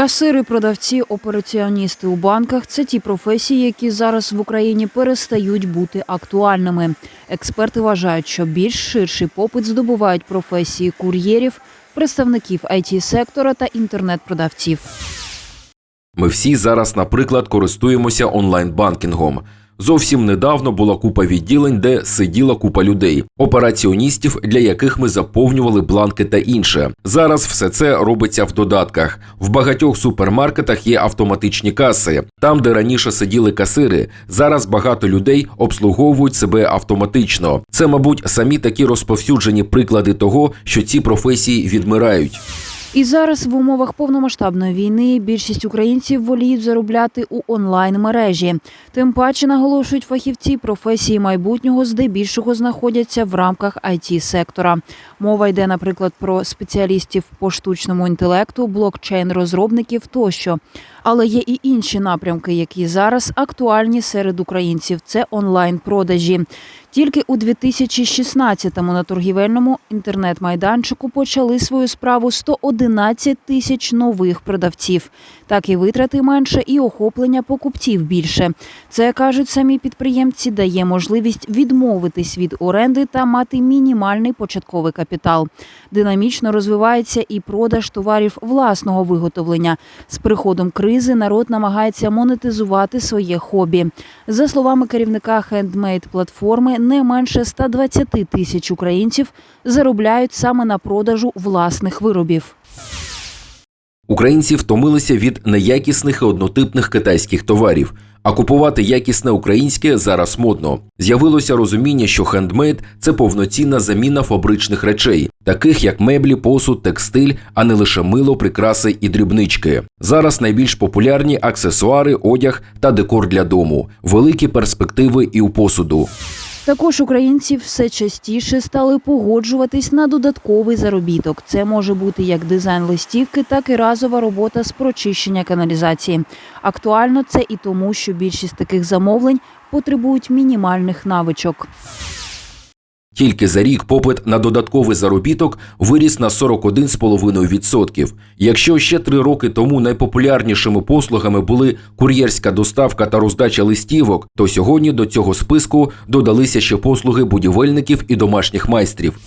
Касири, продавці, операціоністи у банках це ті професії, які зараз в Україні перестають бути актуальними. Експерти вважають, що більш ширший попит здобувають професії кур'єрів, представників it сектора та інтернет-продавців. Ми всі зараз, наприклад, користуємося онлайн-банкінгом. Зовсім недавно була купа відділень, де сиділа купа людей, операціоністів, для яких ми заповнювали бланки та інше. Зараз все це робиться в додатках. В багатьох супермаркетах є автоматичні каси. Там, де раніше сиділи касири, зараз багато людей обслуговують себе автоматично. Це, мабуть, самі такі розповсюджені приклади того, що ці професії відмирають. І зараз в умовах повномасштабної війни більшість українців воліють заробляти у онлайн мережі. Тим паче наголошують фахівці, професії майбутнього здебільшого знаходяться в рамках it сектора. Мова йде, наприклад, про спеціалістів по штучному інтелекту, блокчейн-розробників тощо. Але є і інші напрямки, які зараз актуальні серед українців. Це онлайн-продажі. Тільки у 2016-му на торгівельному інтернет-майданчику почали свою справу 111 тисяч нових продавців. Так і витрати менше, і охоплення покупців більше. Це кажуть самі підприємці, дає можливість відмовитись від оренди та мати мінімальний початковий капітал. Динамічно розвивається і продаж товарів власного виготовлення. З приходом кризи народ намагається монетизувати своє хобі. За словами керівника хендмейд платформи, не менше 120 тисяч українців заробляють саме на продажу власних виробів. Українці втомилися від неякісних і однотипних китайських товарів. А купувати якісне українське зараз модно. З'явилося розуміння, що хендмейд це повноцінна заміна фабричних речей, таких як меблі, посуд, текстиль, а не лише мило, прикраси і дрібнички. Зараз найбільш популярні аксесуари, одяг та декор для дому, великі перспективи і у посуду. Також українці все частіше стали погоджуватись на додатковий заробіток. Це може бути як дизайн листівки, так і разова робота з прочищення каналізації. Актуально це і тому, що більшість таких замовлень потребують мінімальних навичок. Тільки за рік попит на додатковий заробіток виріс на 41,5%. Якщо ще три роки тому найпопулярнішими послугами були кур'єрська доставка та роздача листівок, то сьогодні до цього списку додалися ще послуги будівельників і домашніх майстрів.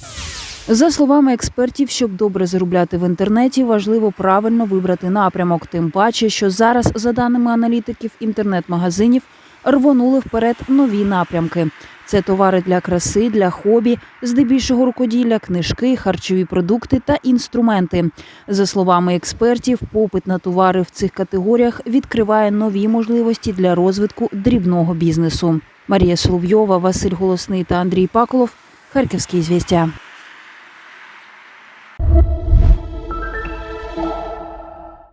За словами експертів, щоб добре заробляти в інтернеті, важливо правильно вибрати напрямок. Тим паче, що зараз, за даними аналітиків інтернет-магазинів, рвонули вперед нові напрямки. Це товари для краси, для хобі, здебільшого рукоділля, книжки, харчові продукти та інструменти. За словами експертів, попит на товари в цих категоріях відкриває нові можливості для розвитку дрібного бізнесу. Марія Соловйова, Василь Голосний та Андрій Паколов. Харківські звістя.